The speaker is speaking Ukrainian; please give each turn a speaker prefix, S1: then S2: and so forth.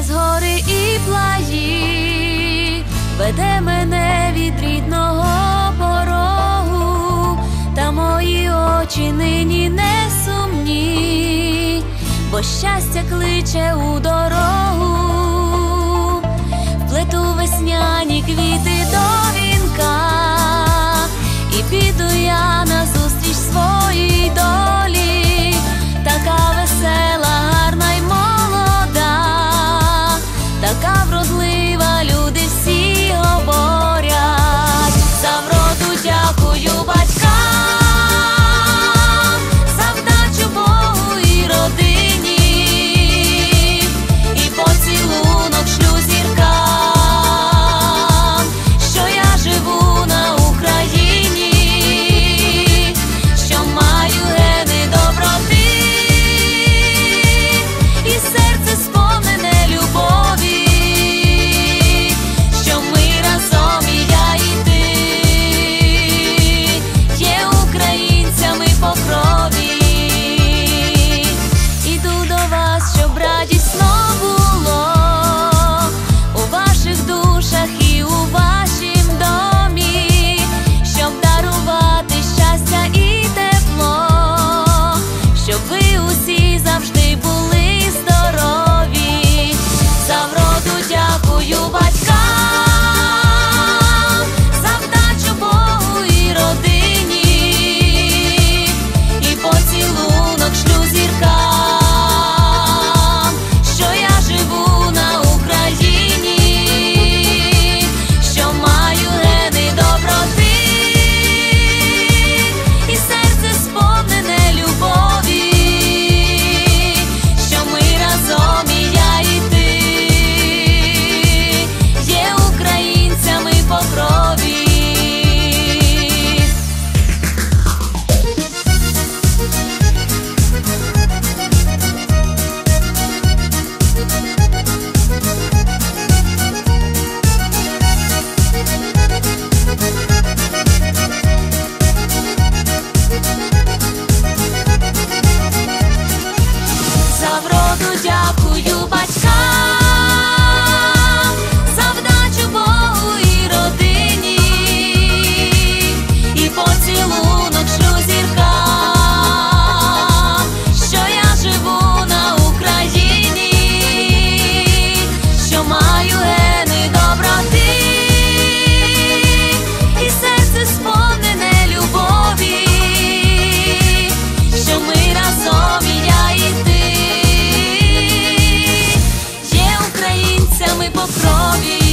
S1: через гори і плаї, веде мене від рідного порогу, та мої очі нині не сумні, бо щастя кличе у дорогу, вплету весняні квіти. από